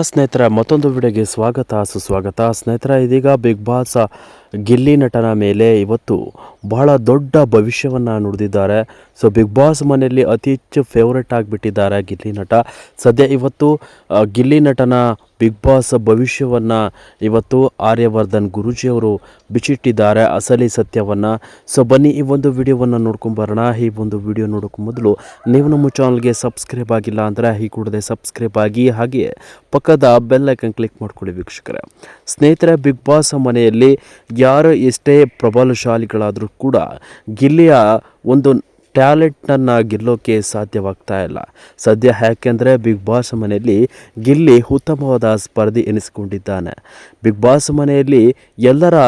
ಸ್ನೇಹಿತರ ಮತ್ತೊಂದು ವಿಡಿಯೋಗೆ ಸ್ವಾಗತ, ಸುಸ್ವಾಗತ. ಸ್ನೇಹಿತರ, ಇದೀಗ ಬಿಗ್ ಬಾಸ್ ಗಿಲ್ಲಿ ನಟನ ಮೇಲೆ ಇವತ್ತು ಬಹಳ ದೊಡ್ಡ ಭವಿಷ್ಯವನ್ನು ನುಡಿದಿದ್ದಾರೆ. ಸೊ ಬಿಗ್ ಬಾಸ್ ಮನೆಯಲ್ಲಿ ಅತಿ ಹೆಚ್ಚು ಫೇವ್ರೆಟ್ ಆಗಿಬಿಟ್ಟಿದ್ದಾರೆ ಗಿಲ್ಲಿ ನಟ. ಸದ್ಯ ಇವತ್ತು ಗಿಲ್ಲಿ ನಟನ ಬಿಗ್ ಬಾಸ್ ಭವಿಷ್ಯವನ್ನು ಇವತ್ತು ಆರ್ಯವರ್ಧನ್ ಗುರೂಜಿಯವರು ಬಿಚ್ಚಿಟ್ಟಿದ್ದಾರೆ. ಅಸಲಿ ಸತ್ಯವನ್ನು. ಸೊ ಬನ್ನಿ ಈ ಒಂದು ವಿಡಿಯೋವನ್ನು ನೋಡ್ಕೊಂಬರೋಣ ಈ ಒಂದು ವಿಡಿಯೋ ನೋಡೋಕ್ಕೂ ಮೊದಲು ನೀವು ನಮ್ಮ ಚಾನಲ್ಗೆ ಸಬ್ಸ್ಕ್ರೈಬ್ ಆಗಿಲ್ಲ ಅಂದರೆ ಈ ಕೂಡದೆ ಸಬ್ಸ್ಕ್ರೈಬ್ ಆಗಿ ಹಾಗೆ ಪಕ್ಕದ ಬೆಲ್ಲೈಕನ್ ಕ್ಲಿಕ್ ಮಾಡ್ಕೊಳ್ಳಿ ವೀಕ್ಷಕರೇ. ಸ್ನೇಹಿತರೆ ಬಿಗ್ ಬಾಸ್ ಮನೆಯಲ್ಲಿ ಯಾರು ಎಷ್ಟೇ ಪ್ರಬಲಶಾಲಿಗಳಾದರೂ ಕೂಡ ಗಿಲ್ಲಿಯ ಒಂದು ಟ್ಯಾಲೆಂಟನ್ನು ಗೆಲ್ಲೋಕ್ಕೆ ಸಾಧ್ಯವಾಗ್ತಾ ಇಲ್ಲ. ಸದ್ಯ ಯಾಕೆಂದರೆ ಬಿಗ್ ಬಾಸ್ ಮನೆಯಲ್ಲಿ ಗಿಲ್ಲಿ ಉತ್ತಮವಾದ ಸ್ಪರ್ಧಿ ಎನಿಸಿಕೊಂಡಿದ್ದಾನೆ. ಬಿಗ್ ಬಾಸ್ ಮನೆಯಲ್ಲಿ ಎಲ್ಲರ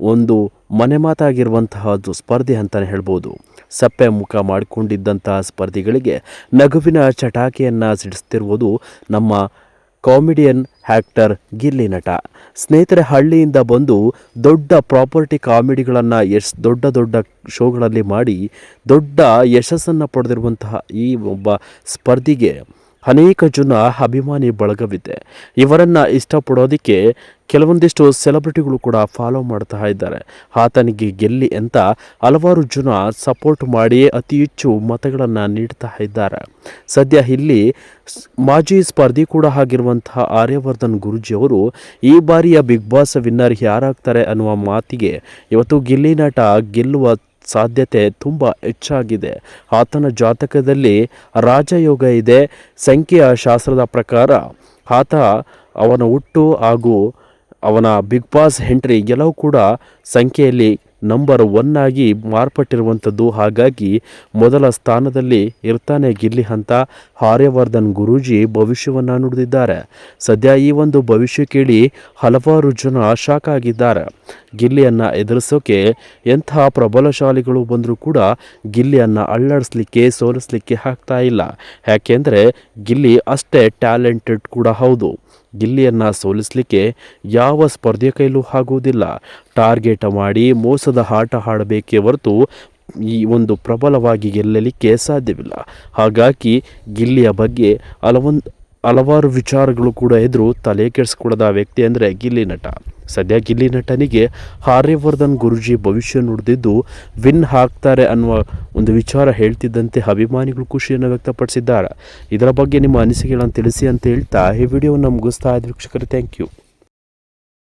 ಒಂದು ಮನೆ ಮಾತಾಗಿರುವಂತಹದ್ದು ಸ್ಪರ್ಧೆ ಅಂತಲೇ ಹೇಳ್ಬೋದು. ಸಪ್ಪೆ ಮುಖ ಮಾಡಿಕೊಂಡಿದ್ದಂತಹ ಸ್ಪರ್ಧಿಗಳಿಗೆ ನಗುವಿನ ಚಟಾಕಿಯನ್ನು ಸಿಡಿಸ್ತಿರುವುದು ನಮ್ಮ ಕಾಮಿಡಿಯನ್ ಆ್ಯಕ್ಟರ್ ಗಿಲ್ಲಿ ನಟ. ಸ್ನೇಹಿತರೆ, ಹಳ್ಳಿಯಿಂದ ಬಂದು ದೊಡ್ಡ ಪ್ರಾಪರ್ಟಿ ಕಾಮಿಡಿಗಳನ್ನು ಎಸ್ ದೊಡ್ಡ ದೊಡ್ಡ ಶೋಗಳಲ್ಲಿ ಮಾಡಿ ದೊಡ್ಡ ಯಶಸ್ಸನ್ನು ಪಡೆದಿರುವಂತಹ ಈ ಒಬ್ಬ ಸ್ಪರ್ಧಿಗೆ ಅನೇಕ ಜನ ಅಭಿಮಾನಿ ಬಳಗವಿದೆ. ಇವರನ್ನು ಇಷ್ಟಪಡೋದಕ್ಕೆ ಕೆಲವೊಂದಿಷ್ಟು ಸೆಲೆಬ್ರಿಟಿಗಳು ಕೂಡ ಫಾಲೋ ಮಾಡ್ತಾ ಇದ್ದಾರೆ. ಆತನಿಗೆ ಗೆಲ್ಲಿ ಅಂತ ಹಲವಾರು ಜನ ಸಪೋರ್ಟ್ ಮಾಡಿ ಅತಿ ಹೆಚ್ಚು ಮತಗಳನ್ನು ನೀಡ್ತಾ ಇದ್ದಾರೆ. ಸದ್ಯ ಇಲ್ಲಿ ಮಾಜಿ ಸ್ಪರ್ಧಿ ಕೂಡ ಆಗಿರುವಂತಹ ಆರ್ಯವರ್ಧನ್ ಗುರೂಜಿಯವರು ಈ ಬಾರಿಯ ಬಿಗ್ ಬಾಸ್ ವಿನ್ನರ್ ಯಾರಾಗ್ತಾರೆ ಅನ್ನುವ ಮಾತಿಗೆ ಇವತ್ತು ಗಿಲ್ಲಿ ನಟ ಗೆಲ್ಲುವ ಸಾಧ್ಯತೆ ತುಂಬ ಹೆಚ್ಚಾಗಿದೆ. ಆತನ ಜಾತಕದಲ್ಲಿ ರಾಜಯೋಗ ಇದೆ. ಸಂಖ್ಯೆಯ ಶಾಸ್ತ್ರದ ಪ್ರಕಾರ ಆತ ಅವನ ಹುಟ್ಟು ಹಾಗೂ ಅವನ ಬಿಗ್ ಬಾಸ್ ಎಂಟ್ರಿ ಎಲ್ಲವೂ ಕೂಡ ಸಂಖ್ಯೆಯಲ್ಲಿ ನಂಬರ್ ಒನ್ ಆಗಿ ಮಾರ್ಪಟ್ಟಿರುವಂಥದ್ದು. ಹಾಗಾಗಿ ಮೊದಲ ಸ್ಥಾನದಲ್ಲಿ ಇರ್ತಾನೆ ಗಿಲ್ಲಿ ಅಂತ ಆರ್ಯವರ್ಧನ್ ಗುರೂಜಿ ಭವಿಷ್ಯವನ್ನು ನುಡಿದಿದ್ದಾರೆ. ಸದ್ಯ ಈ ಒಂದು ಭವಿಷ್ಯ ಕೇಳಿ ಹಲವಾರು ಜನ ಶಾಕ್ ಆಗಿದ್ದಾರೆ. ಗಿಲ್ಲಿಯನ್ನು ಎದುರಿಸೋಕೆ ಎಂಥ ಪ್ರಬಲಶಾಲಿಗಳು ಬಂದರೂ ಕೂಡ ಗಿಲ್ಲಿಯನ್ನು ಅಳ್ಳಾಡಿಸ್ಲಿಕ್ಕೆ, ಸೋಲಿಸ್ಲಿಕ್ಕೆ ಆಗ್ತಾ ಇಲ್ಲ. ಯಾಕೆಂದರೆ ಗಿಲ್ಲಿ ಅಷ್ಟೇ ಟ್ಯಾಲೆಂಟೆಡ್ ಕೂಡ ಹೌದು. ಗಿಲ್ಲಿಯನ್ನು ಸೋಲಿಸಲಿಕ್ಕೆ ಯಾವ ಸ್ಪರ್ಧೆಯ ಕೈಲೂ ಆಗುವುದಿಲ್ಲ. ಟಾರ್ಗೆಟ್ ಮಾಡಿ ಮೋಸದ ಆಟ ಆಡಬೇಕೇ ಹೊರತು ಈ ಒಂದು ಪ್ರಬಲವಾಗಿ ಗೆಲ್ಲಲಿಕ್ಕೆ ಸಾಧ್ಯವಿಲ್ಲ. ಹಾಗಾಗಿ ಗಿಲ್ಲಿಯ ಬಗ್ಗೆ ಹಲವೊಂದು ಹಲವಾರು ವಿಚಾರಗಳು ಕೂಡ ಎದುರು ತಲೆ ಕೆಡಿಸ್ಕೊಡದ ವ್ಯಕ್ತಿ ಅಂದರೆ ಗಿಲ್ಲಿ ನಟ. ಸದ್ಯ ಗಿಲ್ಲಿ ನಟನಿಗೆ ಹಾರ್ಯವರ್ಧನ್ ಗುರುಜಿ ಭವಿಷ್ಯ ನುಡಿದಿದ್ದು ವಿನ್ ಹಾಕ್ತಾರೆ ಅನ್ನುವ ಒಂದು ವಿಚಾರ ಹೇಳ್ತಿದ್ದಂತೆ ಅಭಿಮಾನಿಗಳು ಖುಷಿಯನ್ನು ವ್ಯಕ್ತಪಡಿಸಿದ್ದಾರೆ. ಇದರ ಬಗ್ಗೆ ನಿಮ್ಮ ಅನಿಸಿಕೆಗಳನ್ನು ತಿಳಿಸಿ ಅಂತ ಹೇಳ್ತಾ ಈ ವಿಡಿಯೋವನ್ನು ಮುಗಿಸ್ತಾ ಇದ್ದ ವೀಕ್ಷಕರು ಥ್ಯಾಂಕ್ ಯು